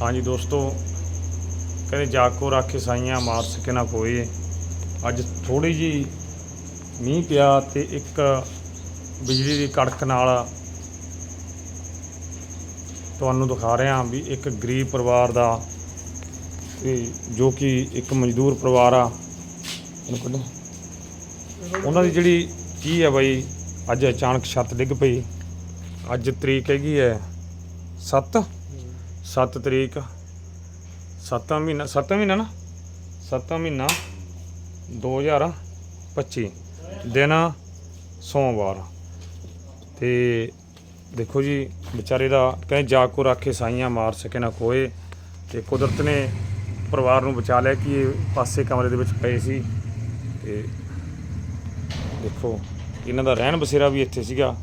ਹਾਂਜੀ ਦੋਸਤੋ, ਕਹਿੰਦੇ ਜਾਕੋ ਰੱਖੇ ਸਾਈਆਂ, ਮਾਰ ਸਕੇ ਨਾ ਕੋਈ ਅੱਜ ਥੋੜੀ ਜੀ ਮੀਂਹ ਪਿਆ ਤੇ ਇੱਕ ਬਿਜਲੀ ਦੀ ਕੜਕ ਨਾਲ ਤੁਹਾਨੂੰ ਦਿਖਾ ਰਿਹਾ ਵੀ ਇੱਕ ਗਰੀਬ ਪਰਿਵਾਰ ਦਾ ਜੋ ਕਿ ਇੱਕ ਮਜ਼ਦੂਰ ਪਰਿਵਾਰ ਆ ਉਹਨਾਂ ਦੀ ਜਿਹੜੀ ਕੀ ਹੈ ਬਾਈ, ਅੱਜ ਅਚਾਨਕ ਛੱਤ ਡਿੱਗ ਪਈ। ਅੱਜ ਤਰੀਕ ਹੈਗੀ ਹੈ 7 7 ਤਰੀਕ 7 ਮਹੀਨਾ 7 ਮਹੀਨਾ ਨਾ? 7 ਮਹੀਨਾ 2025 ਦਿਨ ਸੋਮਵਾਰ। ਤੇ ਦੇਖੋ ਜੀ, ਵਿਚਾਰੇ ਦਾ ਕਹਿੰਦੇ ਜਾ ਕੋ ਰਾਖੇ ਸਾਈਆਂ ਮਾਰ ਸਕੇ ਨਾ ਕੋਏ ਤੇ ਕੁਦਰਤ ਨੇ ਪਰਿਵਾਰ ਨੂੰ ਬਚਾ ਲਿਆ ਕਿ ਇਹ ਪਾਸੇ ਕਮਰੇ ਦੇ ਵਿੱਚ ਪਏ ਸੀ। ਤੇ ਦੇਖੋ, ਇਹਨਾਂ ਦਾ ਰਹਿਣ ਬਸੇਰਾ ਵੀ ਇੱਥੇ ਸੀਗਾ।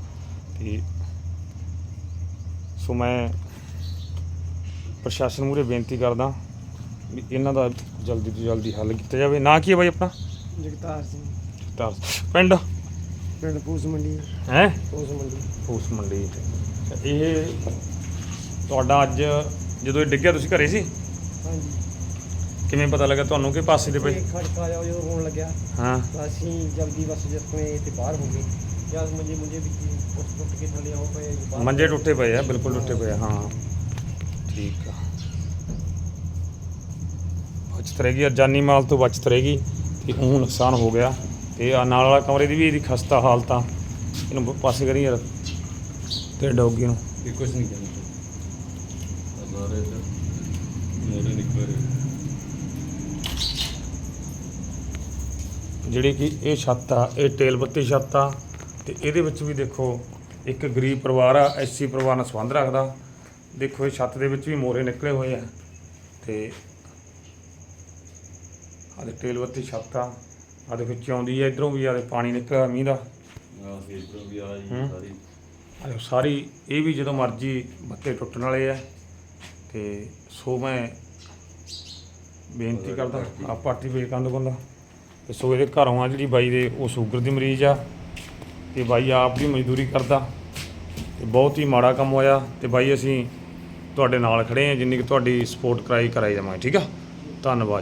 ਤੇ ਸੋ ਮੈਂ ਪ੍ਰਸ਼ਾਸਨ ਮੂਹਰੇ ਬੇਨਤੀ ਕਰਦਾ ਵੀ ਇਹਨਾਂ ਦਾ ਜਲਦੀ ਤੋਂ ਜਲਦੀ ਹੱਲ ਕੀਤਾ ਜਾਵੇ। ਨਾ ਕੀ ਹੈ ਬਾਈ ਆਪਣਾ? ਜਗਤਾਰ ਸਿੰਘ। ਤਾਂ ਪਿੰਡ? ਪਿੰਡ ਪੂਸ ਮੰਡੀ ਹੈ? ਪੂਸ ਮੰਡੀ ਫੂਸ ਮੰਡੀ ਇਹ ਤੁਹਾਡਾ ਅੱਜ ਜਦੋਂ ਇਹ ਡਿੱਗਿਆ ਤੁਸੀਂ ਘਰੇ ਸੀ? ਹਾਂਜੀ। ਕਿਵੇਂ ਪਤਾ ਲੱਗਾ ਤੁਹਾਨੂੰ ਕਿ ਪਾਸੇ ਦੇ ਪਏ? ਇਹ ਖੜਕਾ ਜਾ ਜਦੋਂ ਹੋਣ ਲੱਗਿਆ ਹਾਂ। ਤਾਂ ਅਸੀਂ ਜਲਦੀ ਬਸ ਜਿਸਵੇਂ ਇੱਥੇ ਬਾਹਰ ਹੋ ਗਏ। ਜਦ ਮੁੰਜੇ ਮੁੰਜੇ ਵਿੱਚ ਉੱਠ ਟੁੱਟ ਕੇ ਥੱਲੇ ਆਉ ਪਏ ਬਾਹਰ। ਮੰਜੇ ਟੁੱਟੇ ਪਏ ਆ ਬਿਲਕੁਲ ਟੁੱਟੇ ਪਏ ਆ ਹਾਂ। ਠੀਕ ਆ। ਬਚਤ ਰਹੇਗੀ ਔਰ ਜਾਨੀ ਮਾਲ ਤੋਂ ਬਚਤ ਰਹੇਗੀ। ਤੇ ਉਹ ਨੁਕਸਾਨ ਹੋ ਗਿਆ। ਤੇ ਆ ਨਾਲ ਵਾਲਾ ਕਮਰੇ ਦੀ ਵੀ ਇਹਦੀ ਖਸਤਾ ਹਾਲਤ ਆ। ਇਹਨੂੰ ਪਾਸੇ ਕਰੀ ਯਾਰ। ਤੇ ਡੌਗੀ ਨੂੰ। ਇਹ ਕੁਝ ਨਹੀਂ ਕਹਿੰਦੇ। ਹਜ਼ਾਰੇ ਤੇ ਮੋਰੇ ਨਿਕਲ ਰਹੇ ਜਿਹੜੀ ਕਿ ਇਹ ਛੱਤ ਆ ਇਹ ਟੇਲ ਬੱਤੀ ਛੱਤ ਆ। ਤੇ ਇਹਦੇ ਵਿੱਚ ਵੀ ਦੇਖੋ ਇੱਕ ਗਰੀਬ ਪਰਿਵਾਰ ਆ ਐਸੀ ਪਰਿਵਾਰ ਨਾਲ ਸੰਬੰਧ ਰੱਖਦਾ। ਦੇਖੋ ਇਹ ਛੱਤ ਦੇ ਵਿੱਚ ਵੀ ਮੋਰੇ ਨਿਕਲੇ ਹੋਏ ਆ। ਤੇ ਆਹ ਦੇ ਟੇਲ ਬੱਤੀ ਛੱਤ ਆ। ਆ ਦੇਖੋ ਚੌਂਦੀ ਆ ਇਧਰੋਂ ਵੀ ਆ ਦੇ ਪਾਣੀ ਨਿਕਲਿਆ ਮੀਂਹ ਦਾ। ਆ ਇਧਰੋਂ ਵੀ ਆ ਜੀ ਹੂੰ। ਸਾਰੀ। ਇਹ ਵੀ ਜਦੋਂ ਮਰਜ਼ੀ ਬੱਤੇ ਟੁੱਟਣ ਵਾਲੇ ਆ। ਤੇ ਸੋ ਮੈਂ ਬੇਨਤੀ ਕਰਦਾ ਆ ਪਾਰਟੀ ਵੇ ਕੰਦ ਬੰਦਾ ਤੇ ਸੋ ਇਹਦੇ ਘਰੋਂ ਆ ਜਿਹੜੀ ਬਾਈ ਦੇ ਉਹ ਸ਼ੂਗਰ ਦੀ ਮਰੀਜ਼ ਆ। ਤੇ ਬਾਈ ਆਪ ਵੀ ਮਜ਼ਦੂਰੀ ਕਰਦਾ। ਤੇ ਬਹੁਤ ਹੀ ਮਾੜਾ ਕੰਮ ਹੋਇਆ। ਤੇ ਬਾਈ ਅਸੀਂ ਤੁਹਾਡੇ ਨਾਲ ਖੜੇ ਆ ਜਿੰਨੀ ਕਿ ਤੁਹਾਡੀ ਸਪੋਰਟ ਕਰਾਈ ਕਰਾਈ ਜਾਵਾਂਗੇ ਠੀਕ ਆ? ਧੰਨਵਾਦ